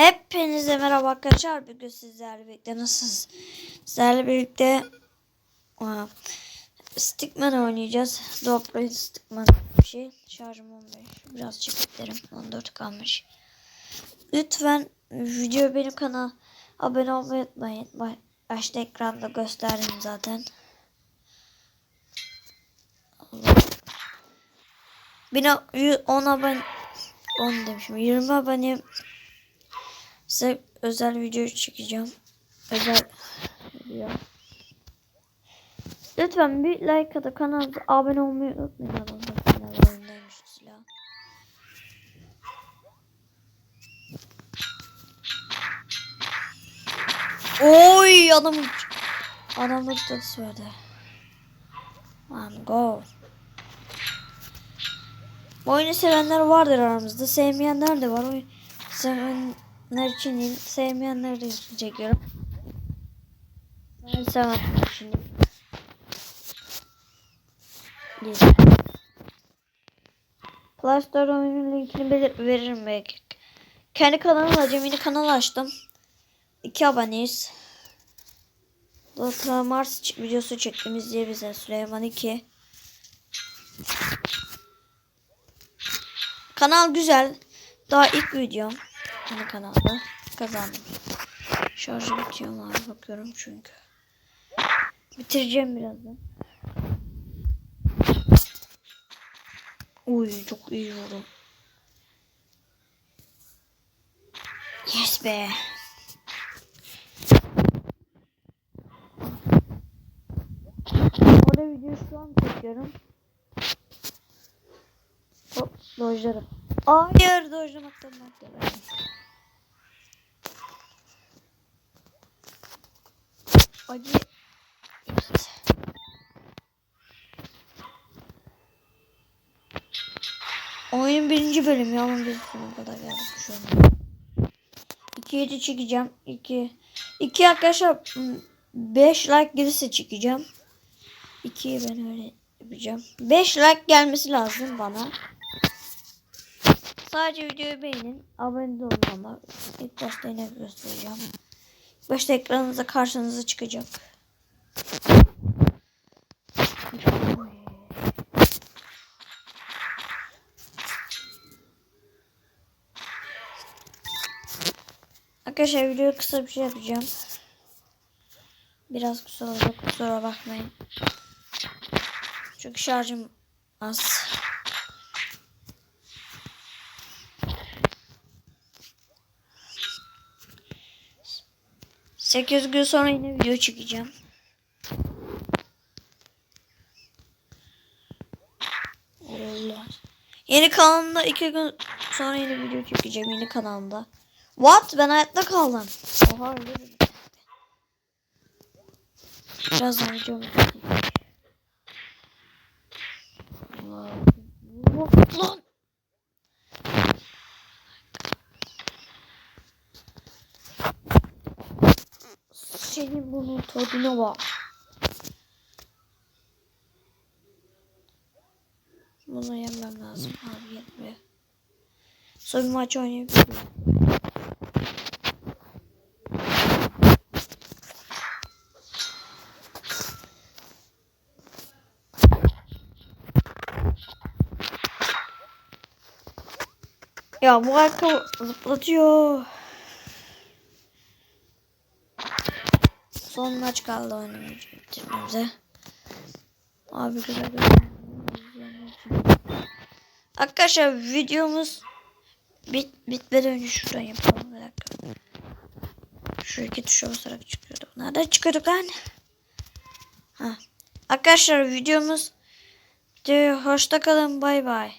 Hepinize merhaba arkadaşlar. Bugün sizlerle birlikte nasılsınız? Sizlerle birlikte Stickman oynayacağız. Dobro Stickman bir şey. Şarjım 15. Biraz çekiklerim 14 kalmış. Lütfen video benim kanal abone olmayı unutmayın. Ba- Başta ekranda gösterdim zaten. Bin 10 abone 10 demişim. 20 abone Size özel video çekeceğim. Özel video. Lütfen bir like atıp kanalımıza abone olmayı unutmayın. Adamda o silah. Oy adam adam da tutası verdi. Tamam go. Bu oyunu sevenler vardır aramızda. Sevmeyenler de var. Oyun sevenler için değil, sevmeyenler için çekiyorum. Ben sevenler için. Play Store oyunun linkini belir veririm belki. Kendi kanalımla Cemil'i kanal açtım. İki aboneyiz. Dota Mars videosu çektim izleye bize Süleyman 2. Kanal güzel. Daha ilk videom. Yeni kanalda kazandım. Şarjı bitiyor mu abi bakıyorum çünkü. Bitireceğim birazdan. Uy çok iyi vurdum. Yes be. Orada video şu an çekiyorum. Hop dojlarım. Hayır dojlamaktan ben Acı. Evet. Oyun birinci bölüm ya. Onun bir sonuna kadar geldik şu an. 2 çekeceğim. 2 2 arkadaşlar 5 like gelirse çekeceğim. 2'yi ben öyle yapacağım. 5 like gelmesi lazım bana. Sadece videoyu beğenin. Abone ama. İlk başta yine göstereceğim. Başta ekranınıza karşınıza çıkacak. Arkadaşlar video kısa bir şey yapacağım. Biraz olacak kusura bakmayın. Çünkü şarjım az. Sekiz gün sonra yine video çekeceğim. Allah. Yeni kanalımda iki gün sonra yine video çekeceğim yeni kanalımda. What? Ben hayatta kaldım. Oha öyle mi? Birazdan video Allah. Lan. Senin bunun tadına bak. Bunu yemem lazım abi yetmiyor. Son bir maç oynayabilirim. Ya bu arka zıplatıyor. Son maç kaldı bitirmemize. Abi güzel. Arkadaşlar videomuz bit bitmeden önce şuradan yapalım bir dakika. Şu iki tuşa basarak çıkıyordu. Nereden çıkıyorduk lan? Ha. Arkadaşlar videomuz. Hoşça kalın. Bay bay.